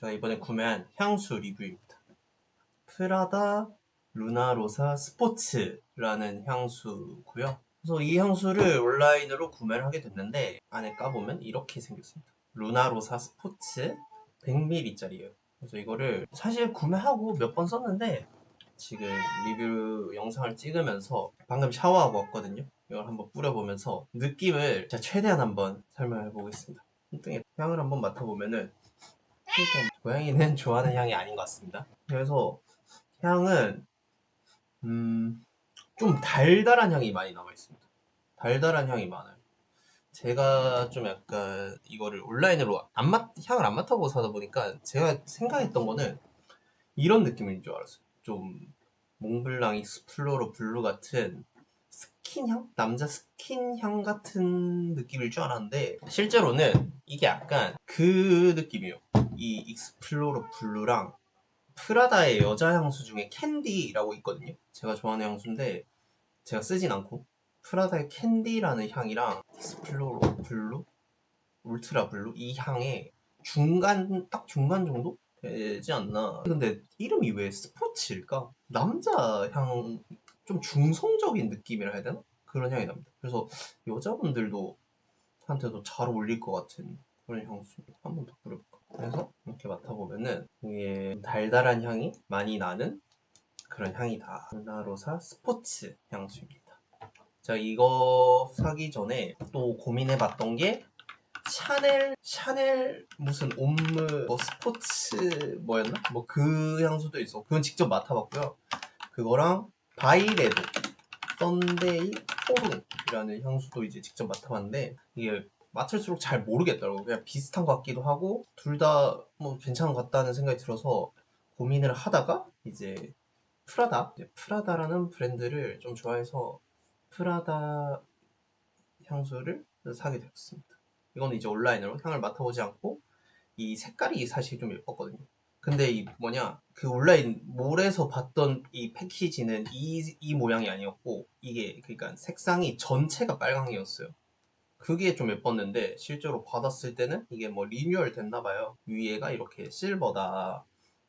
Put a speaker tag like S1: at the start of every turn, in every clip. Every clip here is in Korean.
S1: 제가 이번에 구매한 향수 리뷰입니다. 프라다 루나로사 스포츠라는 향수고요. 그래서 이 향수를 온라인으로 구매를 하게 됐는데 안에 까보면 이렇게 생겼습니다. 루나로사 스포츠 100ml짜리예요. 그래서 이거를 사실 구매하고 몇 번 썼는데 지금 리뷰 영상을 찍으면서 방금 샤워하고 왔거든요. 이걸 한번 뿌려보면서 느낌을 제가 최대한 한번 설명해 보겠습니다. 손등에 향을 한번 맡아보면은 일단 고양이는 좋아하는 향이 아닌 것 같습니다. 그래서 향은 음, 좀 달달한 향이 많이 남아 있습니다. 달달한 향이 많아요. 제가 좀 약간 이거를 온라인으로 안 맡, 향을 안 맡아보고 사다 보니까 제가 생각했던 거는 이런 느낌인 줄 알았어요. 좀 몽블랑 익스플로러 블루 같은 스킨향? 남자 스킨향 같은 느낌일 줄 알았는데 실제로는 이게 약간 그 느낌이에요. 이 익스플로러 블루랑 프라다의 여자 향수 중에 캔디라고 있거든요. 제가 좋아하는 향수인데 제가 쓰진 않고 프라다의 캔디라는 향이랑 익스플로러 블루, 울트라 블루 이 향의 중간 딱 중간 정도 되지 않나. 근데 이름이 왜 스포츠일까? 남자 향 좀 중성적인 느낌이라 해야 되나? 그런 향이 납니다. 그래서 여자분들도 한테도 잘 어울릴 것 같은 그런 향수입니다. 한번 더 뿌려볼까? 그래서 이렇게 맡아보면은 이게 달달한 향이 많이 나는 그런 향이다. 루나로사 스포츠 향수입니다. 제가 이거 사기 전에 또 고민해봤던 게 샤넬 샤넬 무슨 옴므 뭐 스포츠 뭐였나? 뭐 그 향수도 있어. 그건 직접 맡아봤고요. 그거랑 바이레도 썬데이 포룬이라는 향수도 이제 직접 맡아봤는데 이게 맡을수록 잘 모르겠더라고요. 그냥 비슷한 것 같기도 하고 둘 다 뭐 괜찮은 것 같다는 생각이 들어서 고민을 하다가 이제 프라다 이제 프라다라는 브랜드를 좀 좋아해서 프라다 향수를 사게 되었습니다. 이거는 이제 온라인으로 향을 맡아보지 않고 이 색깔이 사실 좀 예뻤거든요. 근데 이 뭐냐 그 온라인 몰에서 봤던 이 패키지는 이, 이 모양이 아니었고 이게 그러니까 색상이 전체가 빨강이었어요. 그게 좀 예뻤는데 실제로 받았을 때는 이게 뭐 리뉴얼 됐나 봐요. 위에가 이렇게 실버다.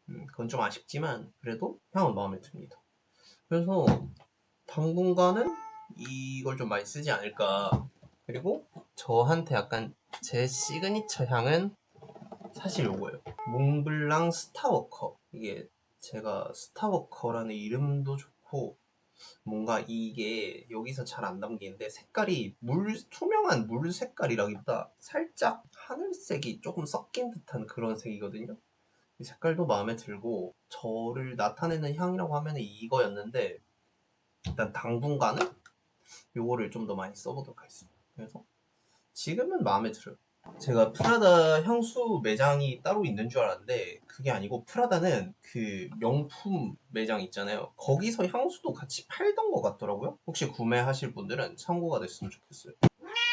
S1: 음, 그건 좀 아쉽지만 그래도 향은 마음에 듭니다. 그래서 당분간은 이걸 좀 많이 쓰지 않을까. 그리고 저한테 약간 제 시그니처 향은 사실 요거예요. 몽블랑 스타워커. 이게 제가 스타워커라는 이름도 좋고 뭔가 이게 여기서 잘 안 담기는데 색깔이 물 투명한 물 색깔이라기보다 살짝 하늘색이 조금 섞인 듯한 그런 색이거든요. 이 색깔도 마음에 들고 저를 나타내는 향이라고 하면 이거였는데 일단 당분간은 요거를 좀 더 많이 써보도록 하겠습니다. 그래서 지금은 마음에 들어요. 제가 프라다 향수 매장이 따로 있는 줄 알았는데 그게 아니고 프라다는 그 명품 매장 있잖아요. 거기서 향수도 같이 팔던 것 같더라고요. 혹시 구매하실 분들은 참고가 됐으면 좋겠어요.